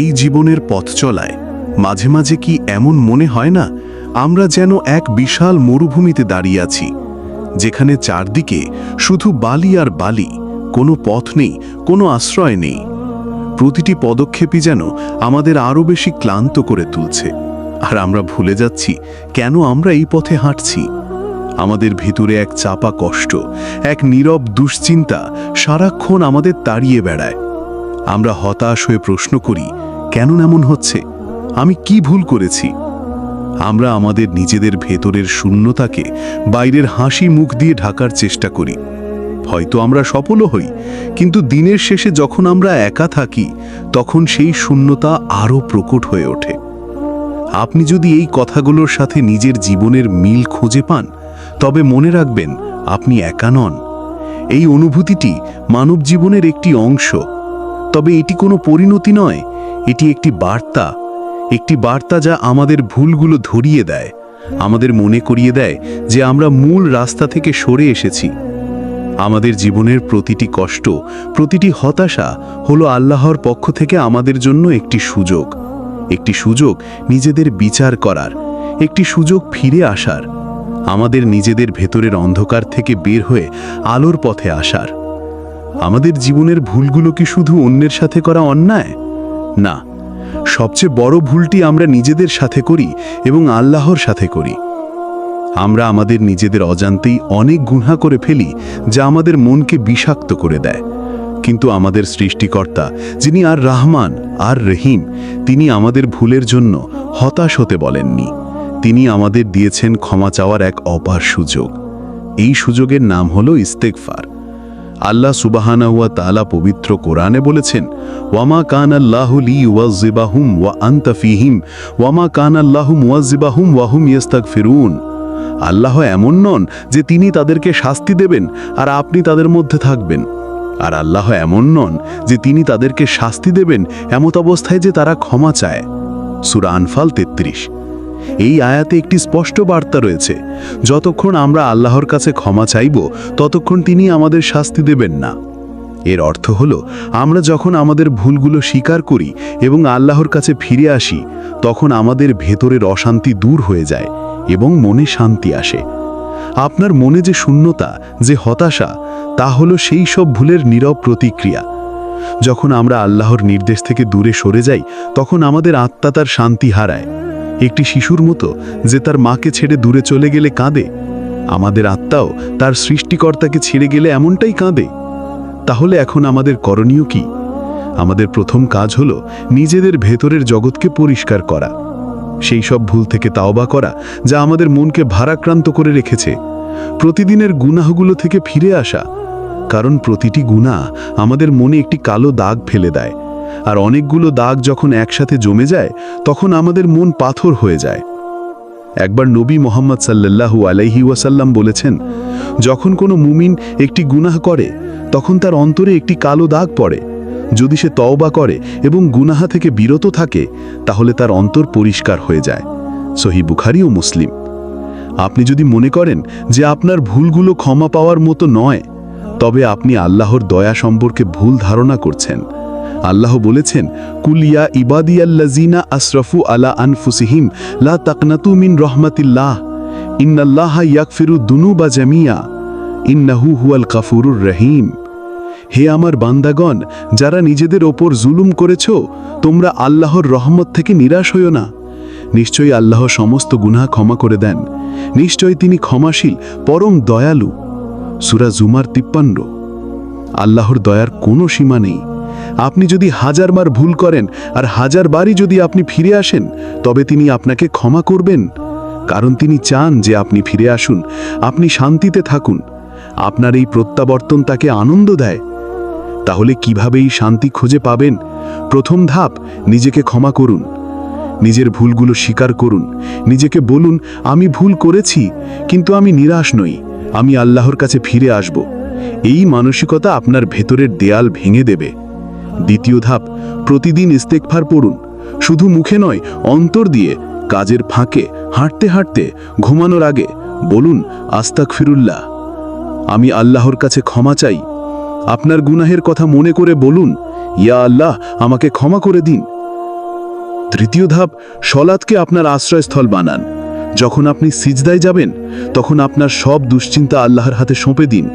এই জীবনের পথ চলায়। মাঝে মাঝে কি এমন মনে হয় না? আমরা যেন এক বিশাল মরুভূমিতে দাঁড়িয়ে আছি, যেখানে চারদিকে শুধু বালি আর বালি, কোনো পথ নেই, কোনো আশ্রয় নেই। প্রতিটি পদক্ষেপই যেন আমাদের আরও বেশি ক্লান্ত করে তুলছে। আর আমরা ভুলে যাচ্ছি, কেন আমরা এই পথে হাঁটছি? আমাদের ভিতরে এক চাপা কষ্ট, এক নীরব দুশ্চিন্তা সারাক্ষণ আমাদের তাড়িয়ে বেড়ায়। আমরা হতাশ হয়ে প্রশ্ন করি, কেন এমন হচ্ছে? আমি কি ভুল করেছি? আমরা আমাদের নিজেদের ভেতরের শূন্যতাকে বাইরের হাসি মুখ দিয়ে ঢাকার চেষ্টা করি। হয়তো আমরা সফলও হই, কিন্তু দিনের শেষে যখন আমরা একা থাকি, তখন সেই শূন্যতা আরও প্রকট হয়ে ওঠে। আপনি যদি এই কথাগুলোর সাথে নিজের জীবনের মিল খুঁজে পান, তবে মনে রাখবেন, আপনি একা নন। এই অনুভূতিটি মানব জীবনের একটি অংশ। তবে এটি কোনো পরিণতি নয়, এটি একটি বার্তা একটি বার্তা যা আমাদের ভুলগুলো ধরিয়ে দেয়, আমাদের মনে করিয়ে দেয় যে আমরা মূল রাস্তা থেকে সরে এসেছি। আমাদের জীবনের প্রতিটি কষ্ট, প্রতিটি হতাশা হলো আল্লাহর পক্ষ থেকে আমাদের জন্য একটি সুযোগ। একটি সুযোগ নিজেদের বিচার করার, একটি সুযোগ ফিরে আসার, আমাদের নিজেদের ভেতরের অন্ধকার থেকে বের হয়ে আলোর পথে আসার। আমাদের জীবনের ভুলগুলো কি শুধু অন্যের সাথে করা অন্যায়? না, সবচেয়ে বড় ভুলটি আমরা নিজেদের সাথে করি এবং আল্লাহর সাথে করি। আমরা আমাদের নিজেদের অজান্তেই অনেক গুণা করে ফেলি যা আমাদের মনকে বিষাক্ত করে দেয়। কিন্তু আমাদের সৃষ্টিকর্তা, যিনি আর রাহমান, আর রহিম, তিনি আমাদের ভুলের জন্য হতাশ হতে বলেননি। তিনি আমাদের দিয়েছেন ক্ষমা চাওয়ার এক অপার সুযোগ। এই সুযোগের নাম হলো ইস্তেকফার আল্লাহ সুবাহানাহুয়া তালা পবিত্র কোরআনে বলেছেন, ওয়ামা কান আল্লাহু লি ওয়াজিবাহুম ওয়া আন্তা ফিহিম, ওয়ামা কান আল্লাহু মুয়াজিবাহুম ওয়াহুম ইস্তাক ফিরুন আল্লাহ এমন নন যে তিনি তাদেরকে শাস্তি দেবেন আর আপনি তাদের মধ্যে থাকবেন। আর আল্লাহ এমন নন যে তিনি তাদেরকে শাস্তি দেবেন এমত অবস্থায় যে তারা ক্ষমা চায়। সুরা আনফাল তেত্রিশ। এই আয়াতে একটি স্পষ্ট বার্তা রয়েছে। যতক্ষণ আমরা আল্লাহর কাছে ক্ষমা চাইব, ততক্ষণ তিনি আমাদের শাস্তি দেবেন না। এর অর্থ হলো, আমরা যখন আমাদের ভুলগুলো স্বীকার করি এবং আল্লাহর কাছে ফিরে আসি, তখন আমাদের ভেতরের অশান্তি দূর হয়ে যায় এবং মনে শান্তি আসে। আপনার মনে যে শূন্যতা, যে হতাশা, তা হলো সেই সব ভুলের নীরব প্রতিক্রিয়া। যখন আমরা আল্লাহর নির্দেশ থেকে দূরে সরে যাই, তখন আমাদের আত্মা তার শান্তি হারায়। একটি শিশুর মতো যে তার মাকে ছেড়ে দূরে চলে গেলে কাঁদে। আমাদের আত্মাও তার সৃষ্টিকর্তাকে ছেড়ে গেলে এমনটাই কাঁদে। তাহলে এখন আমাদের করণীয় কি? আমাদের প্রথম কাজ হলো নিজেদের ভেতরের জগৎকে পরিষ্কার করা। সেই সব ভুল থেকে তাওবা করা, যা আমাদের মনকে ভারাক্রান্ত করে রেখেছে। প্রতিদিনের গুনাহগুলো থেকে ফিরে আসা। কারণ প্রতিটি গুনাহ আমাদের মনে একটি কালো দাগ ফেলে দেয়। আর অনেকগুলো দাগ যখন একসাথে জমে যায়, তখন আমাদের মন পাথর হয়ে যায়। একবার নবী মোহাম্মদ সাল্লাল্লাহু আলাইহি ওয়াসাল্লাম বলেছেন, যখন কোনো মুমিন একটি গুনাহ করে, তখন তার অন্তরে একটি কালো দাগ পড়ে। যদি সে তওবা করে এবং গুনাহা থেকে বিরত থাকে, তাহলে তার অন্তর পরিষ্কার হয়ে যায়। সহি বুখারি ও মুসলিম। আপনি যদি মনে করেন যে আপনার ভুলগুলো ক্ষমা পাওয়ার মতো নয়, তবে আপনি আল্লাহর দয়া সম্পর্কে ভুল ধারণা করছেন। আল্লাহ বলেছেন কুলিয়া ইবাদিয়াল্লাজিনা আশরফু আলা আনফুসিহিম, লা তাকনাতু মিন রহমাতিল্লাহ, ইন্নাল্লাহা ইয়াকফিরু দুনুবা জামিয়া, ইন্নাহু হুয়াল কাফুরুর রহিম। হে আমার বান্দাগণ, যারা নিজেদের ওপর জুলুম করেছ, তোমরা আল্লাহর রহমত থেকে নিরাশ হইও না। নিশ্চয়ই আল্লাহ সমস্ত গুনাহ ক্ষমা করে দেন। নিশ্চয়ই তিনি ক্ষমাশীল, পরম দয়ালু। সুরা জুমার তিপ্পান্ন। আল্লাহর দয়ার কোনো সীমা নেই। আপনি যদি হাজারবার ভুল করেন আর হাজারবারই যদি আপনি ফিরে আসেন, তবে তিনি আপনাকে ক্ষমা করবেন। কারণ তিনি চান যে আপনি ফিরে আসুন, আপনি শান্তিতে থাকুন। আপনার এই প্রত্যাবর্তন তাকে আনন্দ দেয়। তাহলে কীভাবে এই শান্তি খুঁজে পাবেন? প্রথম ধাপ, নিজেকে ক্ষমা করুন। নিজের ভুলগুলো স্বীকার করুন। নিজেকে বলুন, আমি ভুল করেছি, কিন্তু আমি নিরাশ নই। আমি আল্লাহর কাছে ফিরে আসব। এই মানসিকতা আপনার ভেতরের দেয়াল ভেঙে দেবে। দ্বিতীয় ধাপ, প্রতিদিন ইস্তেকফার পড়ুন। শুধু মুখে নয়, অন্তর দিয়ে কাজের ফাঁকে, হাঁটতে হাঁটতে, ঘুমানোর আগে বলুন আস্তাক ফিরুল্লাহ আমি আল্লাহর কাছে ক্ষমা চাই। আপনার গুনাহের কথা মনে করে বলুন, ইয়া আল্লাহ, আমাকে ক্ষমা করে দিন। তৃতীয় ধাপ, সলাৎকে আপনার আশ্রয়স্থল বানান। যখন আপনি সিজদায় যাবেন, তখন আপনার সব দুশ্চিন্তা আল্লাহর হাতে সঁপে দিন।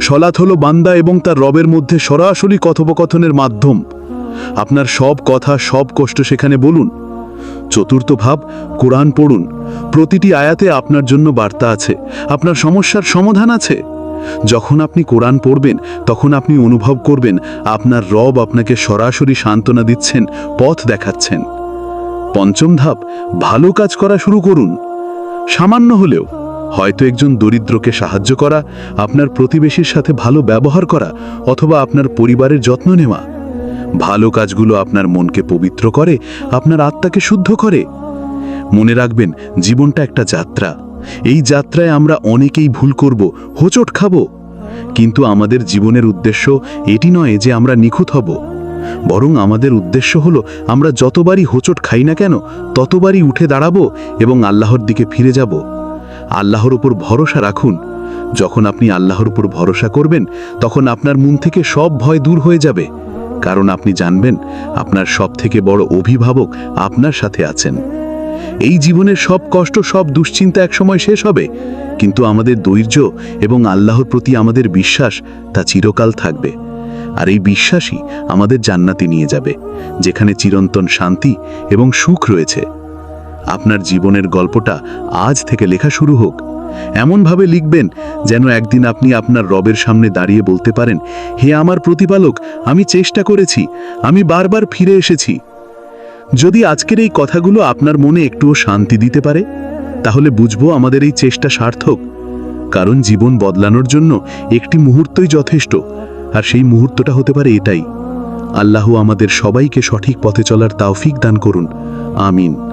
সলাৎ হলো বান্দা এবং তার রবের মধ্যে সরাসরি কথোপকথনের মাধ্যম। আপনার সব কথা, সব কষ্ট সেখানে বলুন। চতুর্থ ভাব, কোরআন পড়ুন। প্রতিটি আয়াতে আপনার জন্য বার্তা আছে। আপনার সমস্যার সমাধান আছে। যখন আপনি কোরআন পড়বেন, তখন আপনি অনুভব করবেন, আপনার রব আপনাকে সরাসরি সান্ত্বনা দিচ্ছেন, পথ দেখাচ্ছেন। পঞ্চম ধাপ, ভালো কাজ করা শুরু করুন। সামান্য হলেও হয়তো একজন দরিদ্রকে সাহায্য করা, আপনার প্রতিবেশীর সাথে ভালো ব্যবহার করা, অথবা আপনার পরিবারের যত্ন নেওয়া। ভালো কাজগুলো আপনার মনকে পবিত্র করে, আপনার আত্মাকে শুদ্ধ করে। মনে রাখবেন, জীবনটা একটা যাত্রা। এই যাত্রায় আমরা অনেকেই ভুল করব, হোঁচট খাব। কিন্তু আমাদের জীবনের উদ্দেশ্য এটি নয় যে আমরা নিখুঁত হব। বরং আমাদের উদ্দেশ্য হলো, আমরা যতবারই হোঁচট খাই না কেন, ততবারই উঠে দাঁড়াবো এবং আল্লাহর দিকে ফিরে যাব। আল্লাহর উপর ভরসা রাখুন। যখন আপনি আল্লাহর উপর ভরসা করবেন, তখন আপনার মন থেকে সব ভয় দূর হয়ে যাবে। কারণ আপনি জানবেন, আপনার সব থেকে বড় অভিভাবক আপনার সাথে আছেন। এই জীবনের সব কষ্ট, সব দুশ্চিন্তা একসময় শেষ হবে। কিন্তু আমাদের ধৈর্য এবং আল্লাহর প্রতি আমাদের বিশ্বাস, তা চিরকাল থাকবে। আর এই বিশ্বাসই আমাদের জান্নাতে নিয়ে যাবে, যেখানে চিরন্তন শান্তি এবং সুখ রয়েছে। আপনার জীবনের গল্পটা আজ থেকে লেখা শুরু হোক। এমনভাবে লিখবেন যেন একদিন আপনি আপনার রবের সামনে দাঁড়িয়ে বলতে পারেন, হে আমার প্রতিপালক, আমি চেষ্টা করেছি, আমি বারবার ফিরে এসেছি। যদি আজকের এই কথাগুলো আপনার মনে একটুও শান্তি দিতে পারে, তাহলে বুঝব আমাদের এই চেষ্টা সার্থক, কারণ জীবন বদলানোর জন্য একটি মুহূর্তই যথেষ্ট, আর সেই মুহূর্তটা হতে পারে এটাই। আল্লাহ আমাদের সবাইকে সঠিক পথে চলার তাওফিক দান করুন। আমিন।